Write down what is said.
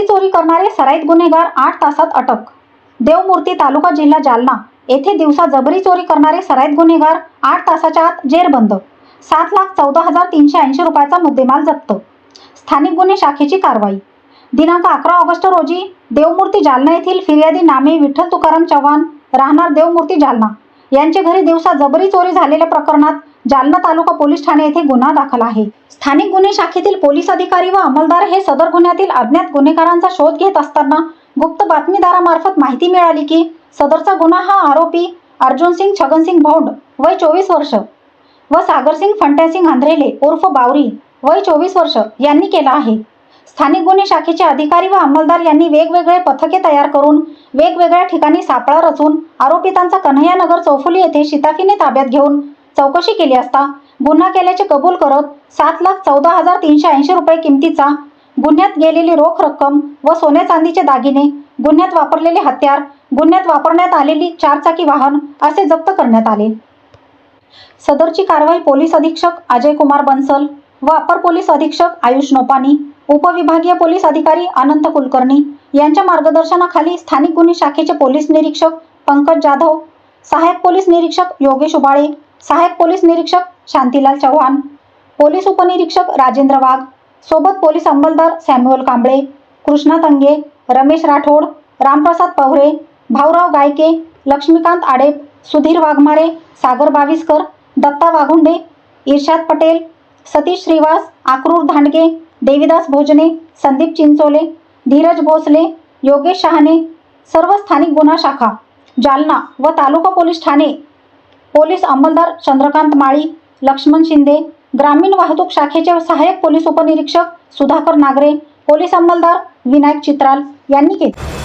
करणारे सराईत गुन्हेगार आठ तासात अटक. देवमूर्ती तालुका जिल्हा जालना. येथे दिवसा जबरी चोरी करणारे सराईत गुन्हेगार आठ तासाच्या आत जेरबंद सात लाख चौदा हजार तीनशे ऐंशी रुपयाचा मुद्देमाल जप्त. स्थानिक गुन्हे शाखेची कारवाई. दिनांक अकरा ऑगस्ट रोजी देवमूर्ती जालना येथील फिर्यादी नामे विठ्ठल तुकाराम चव्हाण राहणार देवमूर्ती जालना. यांचे घरी दिवसा जबरी चोरी झालेल्या प्रकरणात जालना तालुका पोलीस ठाणे येथे गुन्हा दाखल आहे. स्थानिक गुन्हे शाखेतील पोलीस अधिकारी व अंमलदार हे सदर गुन्ह्यातील अज्ञात गुन्हेगारांचा शोध घेत असताना गुप्त बातमीदारामार्फत माहिती मिळाली की सदरचा गुन्हा हा आरोपी अर्जुन सिंग छगनसिंग भौंड वय चोवीस वर्ष व सागरसिंग फंटासिंग आंध्रेले उर्फ बावरी वय चोवीस वर्ष यांनी केला आहे. स्थानिक गुन्हे शाखेचे अधिकारी व अंमलदार यांनी वेगवेगळे पथके तयार करून वेगवेगळ्या ठिकाणी सापळा रचून आरोपितांचा कन्हैयानगर चौफुली येथे शिताफीने ताब्यात घेऊन चौकशी केली असता गुन्हा केल्याचे कबूल करत सात लाख चौदा हजार तीनशे ऐंशी रुपये किमतीचा गुन्ह्यात गेलेली रोख रक्कम व सोन्या चांदीचे दागिने गुन्ह्यात वापरलेले हत्यार गुन्ह्यात वापरण्यात आलेली चारचाकी वाहन असे जप्त करण्यात आले. सदरची कारवाई पोलीस अधीक्षक अजय कुमार बन्सल व अपर पोलीस अधीक्षक आयुष नोपानी उपविभागीय पोलीस अधिकारी अनंत कुलकर्णी यांच्या मार्गदर्शनाखाली स्थानिक गुन्हे शाखेचे पोलीस निरीक्षक पंकज जाधव सहाय्यक पोलीस निरीक्षक योगेश उबाळे सहाय्यक पोलीस निरीक्षक शांतीलाल चव्हाण पोलीस उपनिरीक्षक राजेंद्र वाघ सोबत पोलीस अंमलदार सॅम्युअल कांबळे कृष्णा तंगे रमेश राठोड रामप्रसाद पवरे भाऊराव गायके लक्ष्मीकांत आडेप सुधीर वाघमारे सागर बाविस्कर दत्ता वाघुंडे इर्शाद पटेल सतीश श्रीवास आक्रूर धांडगे देविदास भोजने संदीप चिंचोले धीरज भोसले योगेश शहाणे सर्व स्थानिक गुन्हा शाखा जालना व तालुका पोलीस ठाणे पोलीस अंमलदार चंद्रकांत माळी लक्ष्मण शिंदे ग्रामीण वाहतूक शाखेचे सहाय्यक पोलीस उपनिरीक्षक सुधाकर नागरे पोलीस अंमलदार विनायक चित्राल यांनी केले.